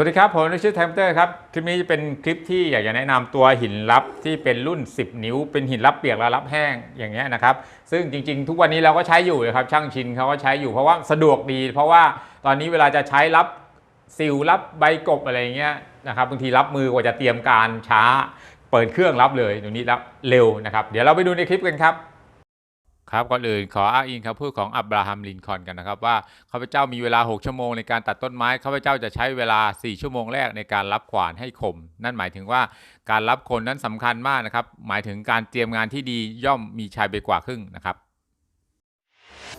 วัสดีครับผมชื่อแทมเตอร์ครับคลิปนี้จะเป็นคลิปที่อยากจะแนะนำตัวหินลับที่เป็นรุ่น 10 นิ้ว เป็นหินลับเปียกและลับแห้งอย่างเงี้ยนะครับซึ่งจริงๆ ทุกวันนี้เราก็ใช้อยู่นะครับช่างชินเขาก็ใช้อยู่เพราะว่าสะดวกดี เพราะว่าตอนนี้เวลาจะใช้รับซิลรับใบกบอะไรเงี้ยนะครับบางทีรับมือกว่าจะเตรียมการช้า เปิดเครื่องรับเลยตรงนี้รับเร็วนะครับ เดี๋ยวเราไปดูในคลิปกันครับ ครับก่อนอื่นขออ้างอิงคำพูดของอับราฮัมลินคอนกันนะครับว่าข้าพเจ้ามีเวลา 6 ชั่วโมงในการตัดต้นไม้ข้าพเจ้าจะใช้เวลา 4 ชั่วโมงแรกในการรับขวานให้คม นั่นหมายถึงว่าการรับคนนั้นสำคัญมากนะครับ หมายถึงการเตรียมงานที่ดีย่อมมีชัยไปกว่าครึ่งนะครับ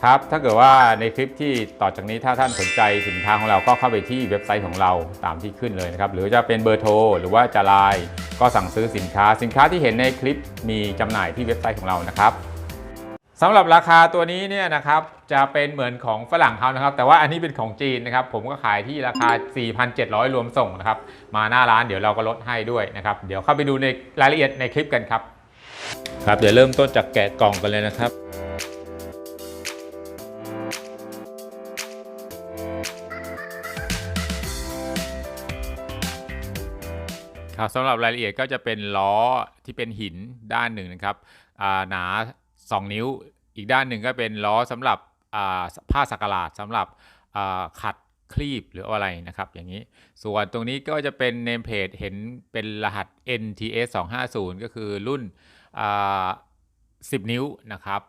ครับถ้าเกิดว่าในคลิปที่ต่อจากนี้ถ้าท่านสนใจสินค้าของเราก็เข้าไปที่เว็บไซต์ของเราตามที่ขึ้นเลยนะครับหรือจะเป็นเบอร์โทรหรือว่าจะไลน์ก็สั่งซื้อสินค้า สินค้าที่เห็นในคลิปมีจำหน่ายที่เว็บไซต์ของเรานะครับ สำหรับราคาตัวนี้เนี่ยนะครับจะเป็นเหมือนของฝรั่งเขานะครับ แต่ว่าอันนี้เป็นของจีนนะครับ ผมก็ขายที่ราคา 4,700 รวมส่งนะครับ มาหน้าร้านเดี๋ยวเราก็ลดให้ด้วยนะครับ เดี๋ยวเข้าไปดูในรายละเอียดในคลิปกันครับ ครับ เดี๋ยวเริ่มต้นจากแกะกล่องกันเลยนะครับครับสำหรับรายละเอียดก็จะเป็นล้อที่เป็นหินด้านหนึ่งนะครับอ่าหนา 2 นิ้ว อีกด้านหนึ่งก็เป็นล้อสำหรับผ้าสักหลาดสำหรับขัดคลีบหรืออะไรนะครับ อย่างนี้ ส่วนตรงนี้ก็จะเป็นเนมเพจเห็นเป็นรหัส NTS 250 ก็คือรุ่น 10 นิ้วนะครับ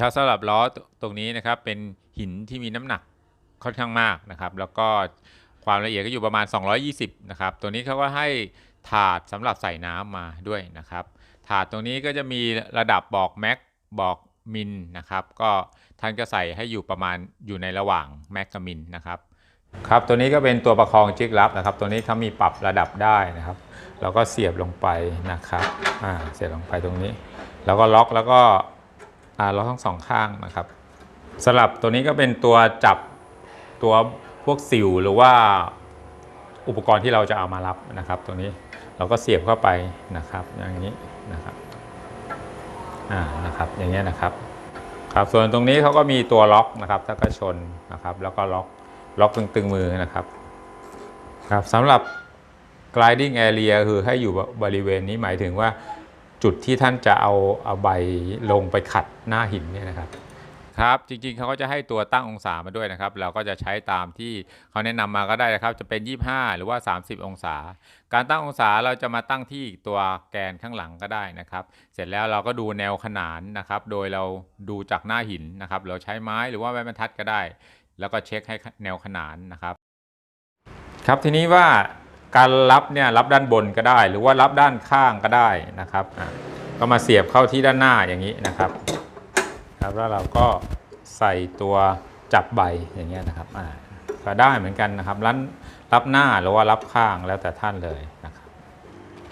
ครับสำหรับล้อตรงนี้นะครับเป็นหินที่มีน้ำหนักค่อนข้างมากนะครับ แล้วก็ความละเอียดก็อยู่ประมาณ 220 นะครับ ตัวนี้เขาก็ให้ถาดสำหรับใส่น้ำมาด้วยนะครับ ถาดตรงนี้ก็จะมีระดับบอกแม็ก บอกมินนะครับ ก็ท่านก็ใส่ให้อยู่ประมาณอยู่ในระหว่างแมกกับมินนะครับครับตัวนี้ก็เป็นตัวประคองจิกลับนะครับ ตัวนี้เขามีปรับระดับได้นะครับ เราก็เสียบลงไปนะครับอ่าเสียบลงไปตรงนี้ แล้วก็ล็อกแล้วก็อ่าล็อกทั้งสองข้างนะครับสลับตัวนี้ก็เป็นตัวจับตัวพวกสิวหรือว่าอุปกรณ์ที่เราจะเอามารับนะครับ ตัวนี้เราก็เสียบเข้าไปนะครับ อย่างนี้นะครับ อ่านะครับอย่างเงี้ยนะครับครับส่วนตรงนี้เขาก็มีตัวล็อกนะครับถ้ากระชนนะครับ แล้วก็ล็อกล็อกตึงตึงมือนะครับครับสำหรับ gliding area คือให้อยู่บริเวณนี้หมายถึงว่าจุดที่ท่านจะเอาเอาใบลงไปขัดหน้าหินเนี่ยนะครับ ครับ จริงๆเขาก็จะให้ตัวตั้งองศามาด้วยนะครับ เราก็จะใช้ตามที่เขาแนะนำมาก็ได้นะครับ จะเป็น 25 หรือว่า 30 องศา การตั้งองศาเราจะมาตั้งที่ตัวแกนข้างหลังก็ได้นะครับ เสร็จแล้วเราก็ดูแนวขนานนะครับ โดยเราดูจากหน้าหินนะครับ เราใช้ไม้หรือว่าไม้บรรทัดก็ได้ แล้วก็เช็คให้แนวขนานนะครับ ครับทีนี้ว่าการรับเนี่ยรับด้านบนก็ได้ หรือว่ารับด้านข้างก็ได้นะครับ ก็มาเสียบเข้าที่ด้านหน้าอย่างนี้นะครับ ครับ แล้วเราก็ใส่ตัวจับใบอย่างเงี้ยนะครับอ่าก็ได้เหมือนกันนะครับรับรับหน้าหรือว่ารับข้างแล้วแต่ท่านเลยนะครับ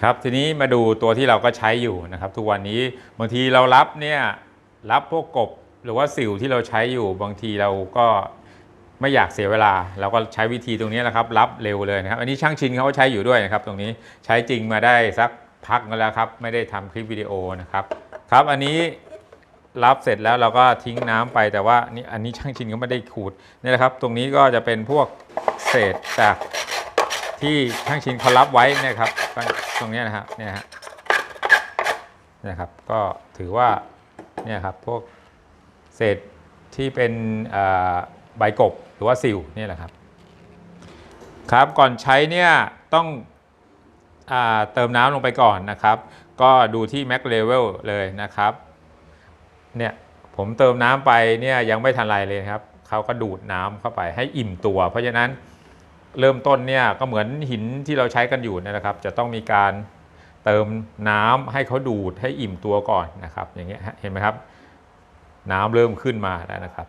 ครับทีนี้มาดูตัวที่เราก็ใช้อยู่นะครับ ทุกวันนี้บางทีเรารับเนี่ยรับพวกกบหรือว่าสิวที่เราใช้อยู่บางทีเราก็ไม่อยากเสียเวลา เราก็ใช้วิธีตรงนี้แหละครับ รับเร็วเลยนะครับ อันนี้ช่างชินเขาก็ใช้อยู่ด้วยนะครับ ตรงนี้ใช้จริงมาได้สักพักนึงแล้วครับ ไม่ได้ทำคลิปวิดีโอนะครับ ครับอันนี้ รับเสร็จแล้วเราก็ทิ้งน้ำไปแต่ว่านี่อันนี้ช่างชินก็ไม่ได้ขูดนี่นะครับ ตรงนี้ก็จะเป็นพวกเศษจากที่ช่างชินเขารับไว้นะครับ ตรงนี้นะครับเนี่ยฮะนี่ครับ ก็ถือว่าเนี่ยครับพวกเศษที่เป็นใบกบหรือว่าสิวนี่แหละครับครับก่อนใช้เนี่ยต้องอเติมน้ำลงไปก่อนนะครับ ก็ดูที่ Max Level เลยนะครับ เนี่ยผมเติมน้ำไปเนี่ยยังไม่ทันไรเลยครับเขาก็ดูดน้ำเข้าไปให้อิ่มตัว เพราะฉะนั้นเริ่มต้นเนี่ยก็เหมือนหินที่เราใช้กันอยู่นะครับ จะต้องมีการเติมน้ำให้เขาดูดให้อิ่มตัวก่อนนะครับ อย่างเงี้ยเห็นไหมครับ น้ำเริ่มขึ้นมาแล้วนะครับ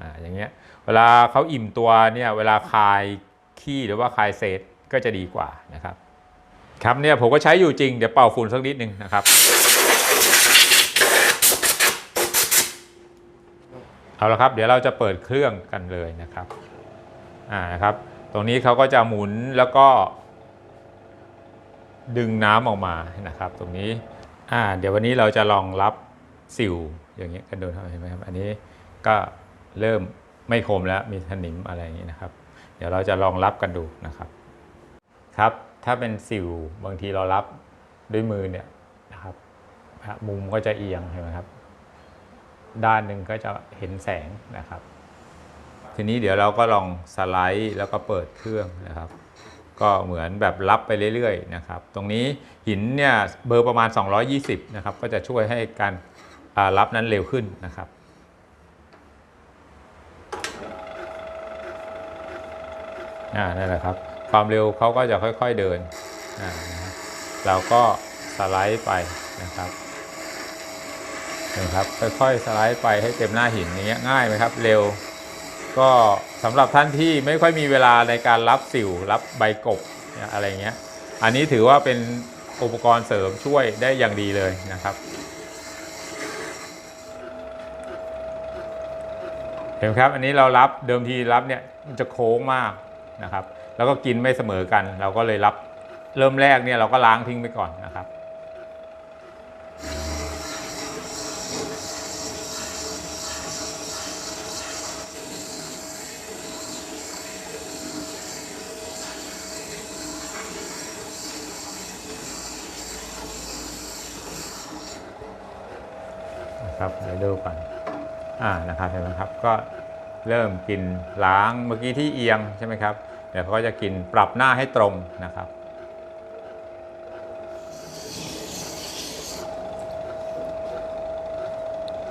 อ่าอย่างเงี้ยเวลาเขาอิ่มตัวเนี่ยเวลาคายขี้หรือว่าคายเศษก็จะดีกว่านะครับ ครับเนี่ยผมก็ใช้อยู่จริงเดี๋ยวเป่าฝุ่นสักนิดนึงนะครับ เอาละครับ เดี๋ยวเราจะเปิดเครื่องกันเลยนะครับอ่านะครับ ตรงนี้เขาก็จะหมุนแล้วก็ ดึงน้ำออกมานะครับ ตรงนี้อ่าเดี๋ยววันนี้เราจะลองรับสิวอย่างเงี้ยกันดูเห็นไหมครับอันนี้ก็เริ่มไม่คมแล้วมีสนิมอะไรอย่างนี้นะครับ เดี๋ยวเราจะลองรับกันดูนะครับ ครับถ้าเป็นสิวบางทีเรารับด้วยมือเนี่ยนะครับมุมก็จะเอียงเห็นไหมครับ ด้านหนึ่งก็จะเห็นแสงนะครับ ทีนี้เดี๋ยวเราก็ลองสไลด์แล้วก็เปิดเครื่องนะครับ ก็เหมือนแบบรับไปเรื่อยๆนะครับ ตรงนี้หินเนี่ยเบอร์ประมาณ 220 นะครับ ก็จะช่วยให้การรับนั้นเร็วขึ้นนะครับอ่านั่นแหละครับ ความเร็วเขาก็จะค่อยๆเดินอ่าเราก็สไลด์ไปนะครับ นะครับค่อยๆสไลด์ไปให้เต็มหน้าหินอย่างเงี้ยง่ายไหมครับเร็ว ก็สำหรับท่านที่ไม่ค่อยมีเวลาในการรับสิวรับใบกบอะไรเงี้ยอันนี้ถือว่าเป็นอุปกรณ์เสริมช่วยได้อย่างดีเลยนะครับเห็นครับอันนี้เรารับเดิมทีรับเนี่ยมันจะโค้งมากนะครับ แล้วก็กินไม่เสมอกัน เราก็เลยรับเริ่มแรกเนี่ยเราก็ล้างทิ้งไปก่อนนะครับ นะครับเดี๋ยวดูก่อนอ่านะครับเห็นไหมครับก็เริ่มกินล้างเมื่อกี้ที่เอียงใช่ไหมครับเดี๋ยวเขาก็จะกินปรับหน้าให้ตรงนะครับ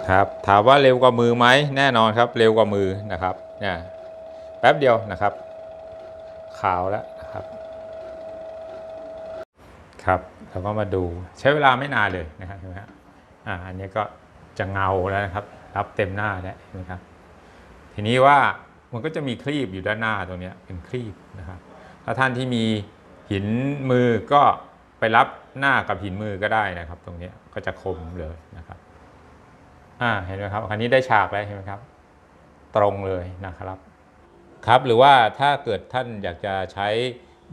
ครับถามว่าเร็วกว่ามือไหมแน่นอนครับเร็วกว่ามือนะครับเนี่ยแป๊บเดียวนะครับขาวแล้วนะครับครับเราก็มาดูใช้เวลาไม่นานเลยนะครับเห็นไหมครับอ่าอันนี้ก็ จะเงาแล้วนะครับ รับเต็มหน้าแล้วเห็นะครับ ทีนี้ว่ามันก็จะมีครีบอยู่ด้านหน้าตรงนี้เป็นครีบนะครับ ถ้าท่านที่มีหินมือก็ไปรับหน้ากับหินมือก็ได้นะครับ ตรงนี้ก็จะคมเลยนะครับอ่าเห็นไหมครับคันนี้ได้ฉากแล้วเห็นไหมครับ ตรงเลยนะครับครับ หรือว่าถ้าเกิดท่านอยากจะใช้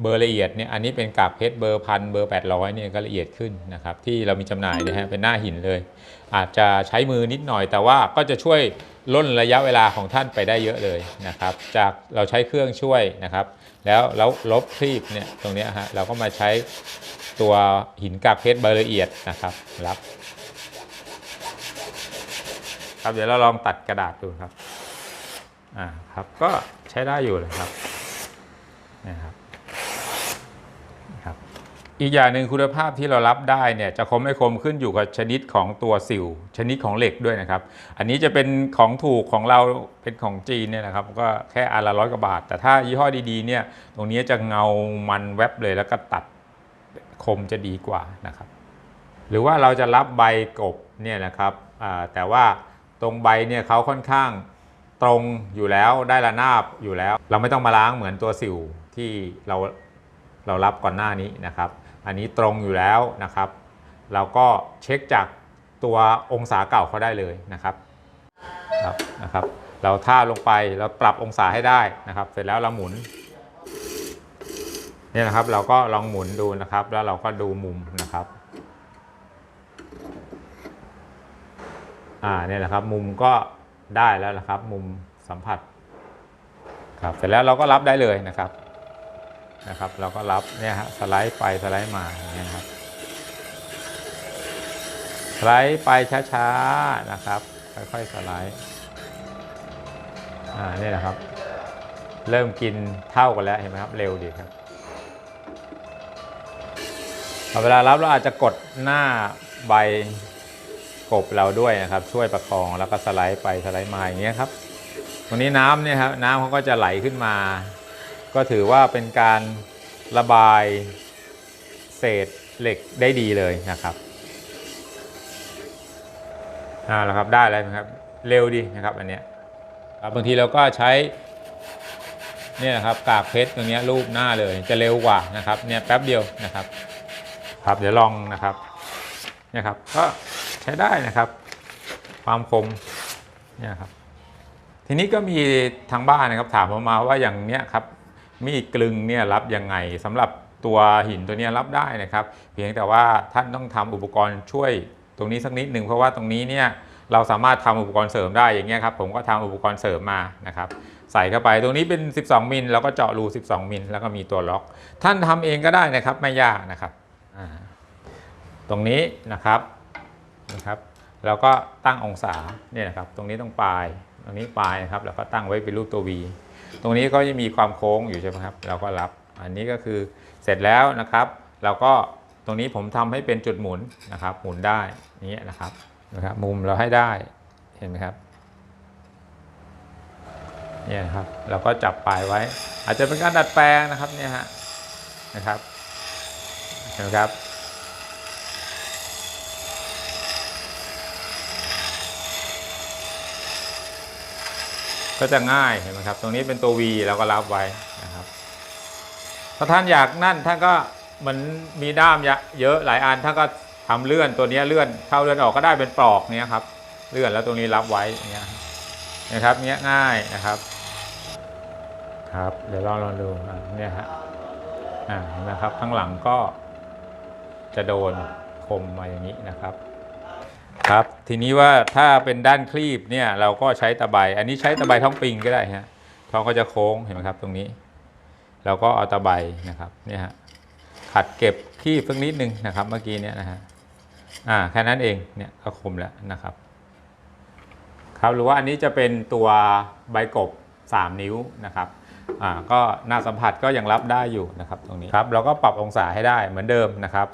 เบอร์ละเอียดเนี่ยอันนี้เป็นกากเพชรเบอร์พันเบอร์800เนี่ยก็ละเอียดขึ้นนะครับที่เรามีจำหน่ายนะฮะเป็นหน้าหินเลย อาจจะใช้มือนิดหน่อย แต่ว่าก็จะช่วยล่นระยะเวลาของท่านไปได้เยอะเลยนะครับ จากเราใช้เครื่องช่วยนะครับ แล้วแล้วลบครีบเนี่ยตรงนี้ฮะเราก็มาใช้ตัวหินกากเพชรเบอร์ละเอียดนะครับรับครับเดี๋ยวเราลองตัดกระดาษดูครับอ่าครับก็ใช้ได้อยู่เลยครับนะครับ อีกอย่างหนึ่งคุณภาพที่เรารับได้เนี่ยจะคมไม่คมขึ้นอยู่กับชนิดของตัวสิว ชนิดของเหล็กด้วยนะครับ อันนี้จะเป็นของถูกของเราเป็นของจีนเนี่ยนะครับก็แค่อันละร้อยกว่าบาท แต่ถ้ายี่ห้อดีๆเนี่ยตรงนี้จะเงามันแวบเลยแล้วก็ตัดคมจะดีกว่านะครับ หรือว่าเราจะรับใบกบเนี่ยนะครับแต่ว่าตรงใบเนี่ยเขาค่อนข้างตรงอยู่แล้วได้ระนาบอยู่แล้ว เราไม่ต้องมาล้างเหมือนตัวสิวที่เราเรารับก่อนหน้านี้นะครับ อันนี้ตรงอยู่แล้วนะครับ เราก็เช็คจากตัวองศาเก่าเขาได้เลยนะครับครับนะครับ เราท่าลงไปเราปรับองศาให้ได้นะครับ เสร็จแล้วเราหมุนเนี่ยนะครับเราก็ลองหมุนดูนะครับ แล้วเราก็ดูมุมนะครับอ่าเนี่ยแหละครับมุมก็ได้แล้วนะครับ มุมสัมผัสครับเสร็จแล้วเราก็รับได้เลยนะครับ นะครับ เราก็รับเนี่ยฮะสไลด์ไปสไลด์มาอย่างเงี้ยครับสไลด์ไปช้าๆนะครับ ค่อยๆสไลด์อ่านี่แหละครับ เริ่มกินเท่ากันแล้วเห็นไหมครับเร็วดีครับเอเวลารับเราอาจจะกดหน้าใบกบเราด้วยนะครับ ช่วยประคองแล้วก็สไลด์ไปสไลด์มาอย่างเงี้ยครับตรงนี้น้ำเนี่ยครับน้ำเขาก็จะไหลขึ้นมา ก็ถือว่าเป็นการระบายเศษเหล็กได้ดีเลยนะครับอ่าแล้วครับได้แล้วนะครับเร็วดีนะครับอันเนี้ยครับบางทีเราก็ใช้เนี่ยนะครับกากเพชรตรงนี้รูปหน้าเลยจะเร็วกว่านะครับเนี่ยแป๊บเดียวนะครับ ครับเดี๋ยวลองนะครับเนี่ยครับก็ใช้ได้นะครับ ความคมเนี่ยครับทีนี้ก็มีทางบ้านนะครับถามผมมาว่าอย่างเนี้ยครับ มีดกลึงเนี่ยรับยังไงสำหรับตัวหินตัวนี้รับได้นะครับ เพียงแต่ว่าท่านต้องทำอุปกรณ์ช่วยตรงนี้สักนิดหนึ่งเพราะว่าตรงนี้เนี่ยเราสามารถทำอุปกรณ์เสริมได้อย่างเงี้ยครับผมก็ทำอุปกรณ์เสริมมานะครับใส่เข้าไปตรงนี้เป็น 12 มิลแล้วก็เจาะรู 12 มิลแล้วก็มีตัวล็อก ท่านทำเองก็ได้นะครับไม่ยากนะครับตรงนี้นะครับนะครับแล้วก็ตั้งองศาเนี่ยนะครับตรงนี้ตรงปลายตรงนี้ปลายนะครับแล้วก็ตั้งไว้เป็นรูปตัว V ตรงนี้ก็จะมีความโค้งอยู่ใช่ไหมครับ เราก็รับ อันนี้ก็คือเสร็จแล้วนะครับ เราก็ตรงนี้ผมทำให้เป็นจุดหมุนนะครับ หมุนได้นี้นะครับนะครับ มุมเราให้ได้เห็นไหมครับเนี่ยครับ เราก็จับปลายไว้ อาจจะเป็นการดัดแปลงนะครับเนี่ยฮะนะครับเห็นไหมครับ ก็จะง่ายเห็นไหมครับ ตรงนี้เป็นตัว V เราก็รับไว้นะครับ ถ้าท่านอยากนั่นท่านก็เหมือนมีด้ามเยอะหลายอันท่านก็ทำเลื่อนตัวนี้เลื่อนเข้าเลื่อนออกก็ได้เป็นปลอกเนี้ยครับ เลื่อนแล้วตรงนี้รับไว้อย่างเงี้ยนะครับเนี้ยง่ายนะครับ ครับ เดี๋ยวลองลองดูอะเนี่ยฮะอ่านไหมครับข้างหลังก็จะโดนคมมาอย่างนี้นะครับ ครับ ทีนี้ว่าถ้าเป็นด้านคลีบเนี่ยเราก็ใช้ตะไบอันนี้ใช้ตะไบท้องปิงก็ได้ฮะท้องก็จะโค้งเห็นไหมครับตรงนี้ เราก็เอาตะไบนะครับเนี่ยฮะขัดเก็บคลีบสักนิดนึงนะครับ เมื่อกี้เนี่ยนะฮะอ่าแค่นั้นเองเนี่ยก็คมแล้วนะครับ ครับหรือว่าอันนี้จะเป็นตัวใบกบ 3 นิ้วนะครับอ่าก็หน้าสัมผัสก็ยังรับได้อยู่นะครับตรงนี้ครับเราก็ปรับองศาให้ได้เหมือนเดิมนะครับ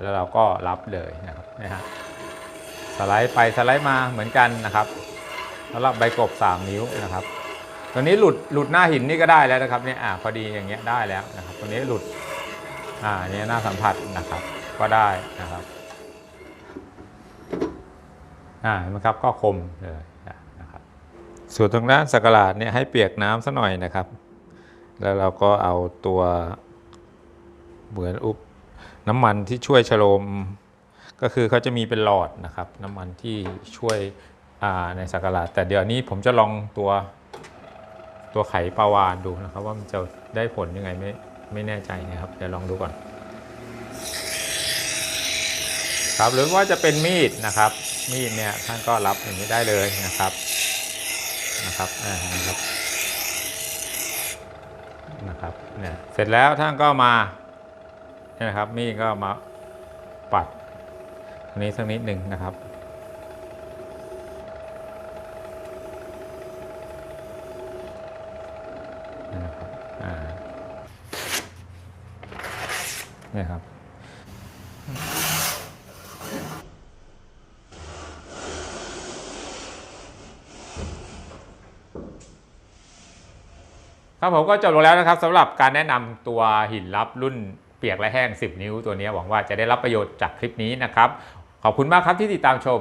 แล้วเราก็รับเลยนะครับนะฮะ สไลด์ไปสไลด์มาเหมือนกันนะครับสำหรับใบกบ 3 นิ้วนะครับ ตัวนี้หลุดหลุดหน้าหินนี่ก็ได้แล้วนะครับเนี่ยอ่าพอดีอย่างเงี้ยได้แล้วนะครับตัวนี้หลุดอ่าเนี่ยหน้าสัมผัสนะครับก็ได้นะครับอ่าเห็นไหมครับก็คมเลยนะครับส่วนตรงด้านสักหลาดเนี่ยให้เปียกน้ำซะหน่อยนะครับ แล้วเราก็เอาตัวเหมือนอุปน้ำมันที่ช่วยชโลม ก็คือเขาจะมีเป็นหลอดนะครับ น้ำมันที่ช่วยในสักหลาดแต่เดี๋ยวนี้ผมจะลองตัวตัวไขปลาวานดูนะครับ ว่ามันจะได้ผลยังไงไม่ไม่แน่ใจนะครับเดี๋ยวลองดูก่อน ครับหรือว่าจะเป็นมีดนะครับ มีดเนี่ยท่านก็รับอย่างนี้ได้เลยนะครับนะครับอ่านะครับนะครับเนี่ยเสร็จแล้วท่านก็มาเนี่ยนะครับมีดก็มาปัด ตรงนี้สักนิดหนึ่งนะครับ นี่ครับครับผมก็จบลงแล้วนะครับสำหรับการแนะนำตัวหินลับรุ่นเปียกและแห้ง 10 นิ้วตัวนี้หวังว่าจะได้รับประโยชน์จากคลิปนี้นะครับ ขอบคุณมากครับที่ติดตามชม